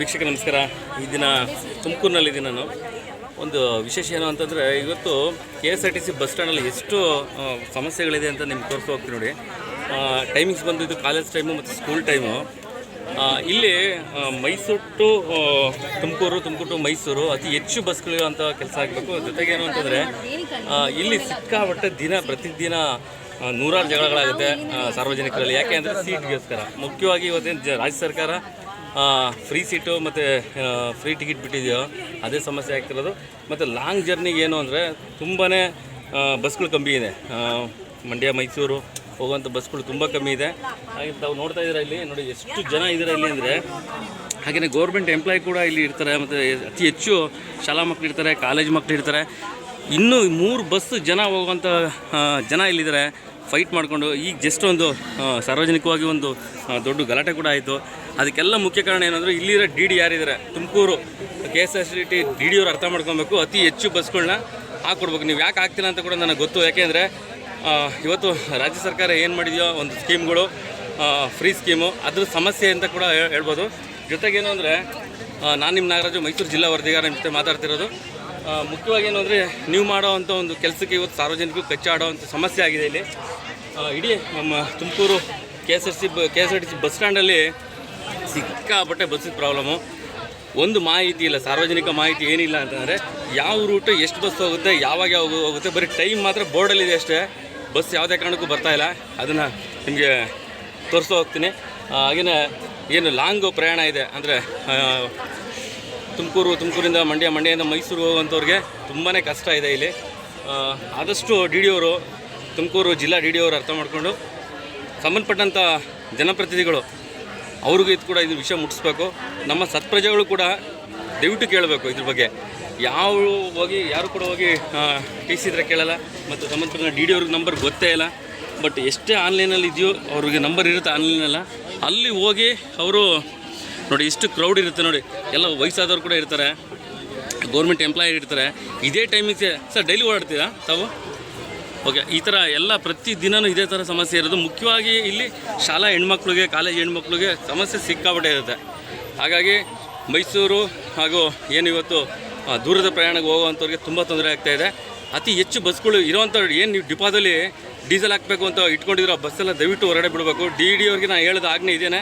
ವೀಕ್ಷಕ ನಮಸ್ಕಾರ. ಈ ದಿನ ತುಮಕೂರಿನಲ್ಲಿದ್ದೀನಿ ನಾನು. ಒಂದು ವಿಶೇಷ ಏನು ಅಂತಂದರೆ, ಇವತ್ತು K S R T C bus ಸ್ಟ್ಯಾಂಡಲ್ಲಿ ಎಷ್ಟು ಸಮಸ್ಯೆಗಳಿದೆ ಅಂತ ನಿಮ್ಗೆ ತೋರಿಸಿ ಹೋಗ್ತೀನಿ ನೋಡಿ. ಟೈಮಿಂಗ್ಸ್ ಬಂದಿದ್ದು ಕಾಲೇಜ್ ಟೈಮು ಮತ್ತು ಸ್ಕೂಲ್ ಟೈಮು ಇಲ್ಲಿ ಮೈಸೂರು ಟು ತುಮಕೂರು ತುಮಕೂರು ಟು ಮೈಸೂರು ಅತಿ ಹೆಚ್ಚು ಬಸ್ಗಳಿರುವಂಥ ಕೆಲಸ ಆಗಬೇಕು. ಜೊತೆಗೆ ಏನು ಅಂತಂದರೆ ಇಲ್ಲಿ ಸಿಕ್ಕಾಪಟ್ಟೆ ದಿನ, ಪ್ರತಿದಿನ ನೂರಾರು ಜಗಳಗಳಾಗುತ್ತೆ ಸಾರ್ವಜನಿಕರಲ್ಲಿ. ಯಾಕೆ ಅಂದರೆ ಸೀಟ್ಗೋಸ್ಕರ ಮುಖ್ಯವಾಗಿ ಇವತ್ತೇನು ರಾಜ್ಯ ಸರ್ಕಾರ ಫ್ರೀ ಸೀಟು ಮತ್ತು ಫ್ರೀ ಟಿಕೆಟ್ ಬಿಟ್ಟಿದೆಯೋ? ಅದೇ ಸಮಸ್ಯೆ ಆಗ್ತಿರೋದು. ಮತ್ತು ಲಾಂಗ್ ಜರ್ನಿಗೆ ಏನು ಅಂದರೆ ತುಂಬಾ ಬಸ್ಗಳು ಕಮ್ಮಿ ಇದೆ. ಮಂಡ್ಯ, ಮೈಸೂರು ಹೋಗುವಂಥ ಬಸ್ಗಳು ತುಂಬ ಕಮ್ಮಿ ಇದೆ. ಹಾಗೆ ತಾವು ನೋಡ್ತಾ ಇದ್ದೀರಾ ಇಲ್ಲಿ? ನೋಡಿ, ಎಷ್ಟು ಜನ ಇದ್ದಾರೆ ಇಲ್ಲಿ ಅಂದರೆ ಹಾಗೆಯೇ ಗೌರ್ಮೆಂಟ್ ಎಂಪ್ಲಾಯ್ ಕೂಡ ಇಲ್ಲಿ ಇರ್ತಾರೆ. ಮತ್ತು ಅತಿ ಹೆಚ್ಚು ಶಾಲಾ ಮಕ್ಕಳು ಇರ್ತಾರೆ ಕಾಲೇಜ್ ಮಕ್ಕಳು ಇರ್ತಾರೆ. ಇನ್ನೂ ಮೂರು ಬಸ್ ಜನ ಹೋಗುವಂಥ ಜನ ಇಲ್ಲಿದ್ದಾರೆ. ಫೈಟ್ ಮಾಡಿಕೊಂಡು, ಈಗ ಜಸ್ಟ್ ಒಂದು ಸಾರ್ವಜನಿಕವಾಗಿ ಒಂದು ದೊಡ್ಡ ಗಲಾಟೆ ಕೂಡ ಆಯಿತು. ಅದಕ್ಕೆಲ್ಲ ಮುಖ್ಯ ಕಾರಣ ಏನಂದರೆ, ಇಲ್ಲಿರೋ ಡಿ ಡಿ ಯಾರಿದ್ದಾರೆ Tumakuru K S R D D ಅವ್ರು ಅರ್ಥ ಮಾಡ್ಕೊಬೇಕು, ಅತಿ ಹೆಚ್ಚು ಬಸ್ಗಳನ್ನ ಹಾಕ್ಕೊಡ್ಬೇಕು. ನೀವು ಯಾಕೆ ಆಗ್ತಿಲ್ಲ ಅಂತ ಕೂಡ ನನಗೆ ಗೊತ್ತು. ಯಾಕೆಂದರೆ ಇವತ್ತು ರಾಜ್ಯ ಸರ್ಕಾರ ಏನು ಮಾಡಿದೆಯೋ, ಒಂದು ಸ್ಕೀಮ್ಗಳು ಫ್ರೀ ಸ್ಕೀಮು, ಅದ್ರ ಸಮಸ್ಯೆ ಅಂತ ಕೂಡ ಹೇಳ್- ಹೇಳ್ಬೋದು. ಜೊತೆಗೇನು ಅಂದರೆ ನಾನು ನಿಮ್ಮ ನಾಗರಾಜು ಮೈಸೂರು ಜಿಲ್ಲಾ ವರದಿಗಾರ ನಿಮ್ಮ ಜೊತೆ ಮಾತಾಡ್ತಿರೋದು. ಮುಖ್ಯವಾಗಿ ಏನು ಅಂದರೆ ನೀವು ಮಾಡೋ ಅಂಥ ಒಂದು ಕೆಲಸಕ್ಕೆ ಇವತ್ತು ಸಾರ್ವಜನಿಕರು ಕಚ್ಚಾಡೋ ಸಮಸ್ಯೆ ಆಗಿದೆ ಇಲ್ಲಿ. ಇಡೀ ನಮ್ಮ Tumakuru K S R C ಬ K S R T C bus ಸ್ಟ್ಯಾಂಡಲ್ಲಿ ಸಿಕ್ಕಾಪಟ್ಟೆ ಬಸ್ಸಿನ ಪ್ರಾಬ್ಲಮ್ಮು ಒಂದು ಮಾಹಿತಿ ಇಲ್ಲ, ಸಾರ್ವಜನಿಕ ಮಾಹಿತಿ ಏನಿಲ್ಲ ಅಂತಂದರೆ ಯಾವ ರೂಟು ಎಷ್ಟು ಬಸ್ ಹೋಗುತ್ತೆ, ಯಾವಾಗ ಯಾವಾಗ ಹೋಗುತ್ತೆ, ಬರೀ ಟೈಮ್ ಮಾತ್ರ ಬೋರ್ಡಲ್ಲಿದೆ ಅಷ್ಟೇ. ಬಸ್ ಯಾವುದೇ ಕಾರಣಕ್ಕೂ ಬರ್ತಾಯಿಲ್ಲ ಅದನ್ನು ನಿಮಗೆ ತೋರಿಸ್ತಾ ಹೋಗ್ತೀನಿ. ಹಾಗೆಯೇ ಏನು ಲಾಂಗು ಪ್ರಯಾಣ ಇದೆ ಅಂದರೆ ತುಮಕೂರು, ತುಮಕೂರಿಂದ ಮಂಡ್ಯ, ಮಂಡ್ಯದಿಂದ ಮೈಸೂರು ಹೋಗುವಂಥವ್ರಿಗೆ ತುಂಬಾ ಕಷ್ಟ ಇದೆ ಇಲ್ಲಿ. ಆದಷ್ಟು ಡಿ ಡಿ ಅವರು, ತುಮಕೂರು ಜಿಲ್ಲಾ ಡಿ ಡಿ ಅವರು ಅರ್ಥ ಮಾಡಿಕೊಂಡು ಸಂಬಂಧಪಟ್ಟಂಥ ಜನಪ್ರತಿನಿಧಿಗಳು, ಅವ್ರಿಗೂ ಇದು ಕೂಡ ಇದು ವಿಷಯ ಮುಟ್ಟಿಸ್ಬೇಕು. ನಮ್ಮ ಸತ್ಪ್ರಜೆಗಳು ಕೂಡ ದಯವಿಟ್ಟು ಕೇಳಬೇಕು ಇದ್ರ ಬಗ್ಗೆ. ಯಾವ ಹೋಗಿ, ಯಾರು ಕೂಡ ಹೋಗಿ ಟಿ ಸಿ ಇದ್ರೆ ಕೇಳಲ್ಲ ಮತ್ತು ಸಂಬಂಧಪಟ್ಟ ಡಿ ಡಿ ಅವ್ರಿಗೆ ನಂಬರ್ ಗೊತ್ತೇ ಇಲ್ಲ. ಬಟ್ ಎಷ್ಟೇ ಆನ್ಲೈನಲ್ಲಿ ಇದೆಯೋ ಅವ್ರಿಗೆ ನಂಬರ್ ಇರುತ್ತೆ ಆನ್ಲೈನಲ್ಲ ಅಲ್ಲಿ ಹೋಗಿ ಅವರು ನೋಡಿ, ಇಷ್ಟು ಕ್ರೌಡ್ ಇರುತ್ತೆ ನೋಡಿ. ಎಲ್ಲ ವಯಸ್ಸಾದವ್ರು ಕೂಡ ಇರ್ತಾರೆ. ಗೌರ್ಮೆಂಟ್ ಎಂಪ್ಲಾಯಿ ಇರ್ತಾರೆ. ಇದೇ ಟೈಮಿಗೆ ಸರ್ ಡೈಲಿ ಓಡಾಡ್ತೀರಾ ತಾವು? ಓಕೆ ಈ ಥರ ಎಲ್ಲ ಪ್ರತಿ ದಿನವೂ ಇದೇ ಥರ ಸಮಸ್ಯೆ ಇರೋದು. ಮುಖ್ಯವಾಗಿ ಇಲ್ಲಿ ಶಾಲಾ ಹೆಣ್ಮಕ್ಳಿಗೆ ಕಾಲೇಜ್ ಹೆಣ್ಮಕ್ಳಿಗೆ ಸಮಸ್ಯೆ ಸಿಕ್ಕಾಪಟ್ಟೆ ಇರುತ್ತೆ. ಹಾಗಾಗಿ ಮೈಸೂರು ಹಾಗೂ ಏನು ಇವತ್ತು ದೂರದ ಪ್ರಯಾಣಕ್ಕೆ ಹೋಗುವಂಥವ್ರಿಗೆ ತುಂಬ ತೊಂದರೆ ಆಗ್ತಾ ಇದೆ. ಅತಿ ಹೆಚ್ಚು ಬಸ್ಗಳು ಇರೋವಂಥವ್ರು ಏನು ನೀವು ಡಿಪಾದಲ್ಲಿ ಡೀಸೆಲ್ ಹಾಕಬೇಕು ಅಂತ ಇಟ್ಕೊಂಡಿರೋ ಆ ಬಸ್ಸೆಲ್ಲ ದಯವಿಟ್ಟು ಹೊರಗಡೆ ಬಿಡಬೇಕು. ಡಿ ಡಿ ಅವ್ರಿಗೆ ನಾನು ಹೇಳೋದು ಆಜ್ಞೆ ಇದೇನೆ.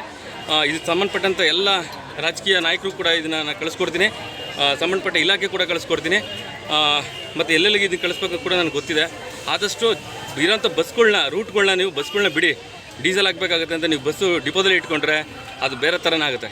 ಇದಕ್ಕೆ ಸಂಬಂಧಪಟ್ಟಂಥ ಎಲ್ಲ ರಾಜಕೀಯ ನಾಯಕರು ಕೂಡ ಇದನ್ನು ನಾನು ಕಳಿಸ್ಕೊಡ್ತೀನಿ. ಸಂಬಂಧಪಟ್ಟ ಇಲಾಖೆ ಕೂಡ ಕಳಿಸ್ಕೊಡ್ತೀನಿ. ಮತ್ತು ಎಲ್ಲೆಲ್ಲಿಗೆ ಇದನ್ನು ಕಳಿಸ್ಬೇಕು ಕೂಡ ನನಗೆ ಗೊತ್ತಿದೆ. ಆದಷ್ಟು ಇರೋಂಥ ಬಸ್ಗಳನ್ನ ರೂಟ್ಗಳನ್ನ ನೀವು ಬಸ್ಗಳನ್ನ ಬಿಡಿ. ಡೀಸೆಲ್ ಹಾಕಬೇಕಾಗುತ್ತೆ ಅಂತ ನೀವು ಬಸ್ಸು ಡಿಪೋದಲ್ಲಿ ಇಟ್ಕೊಂಡ್ರೆ ಅದು ಬೇರೆ ಥರನೇ ಆಗುತ್ತೆ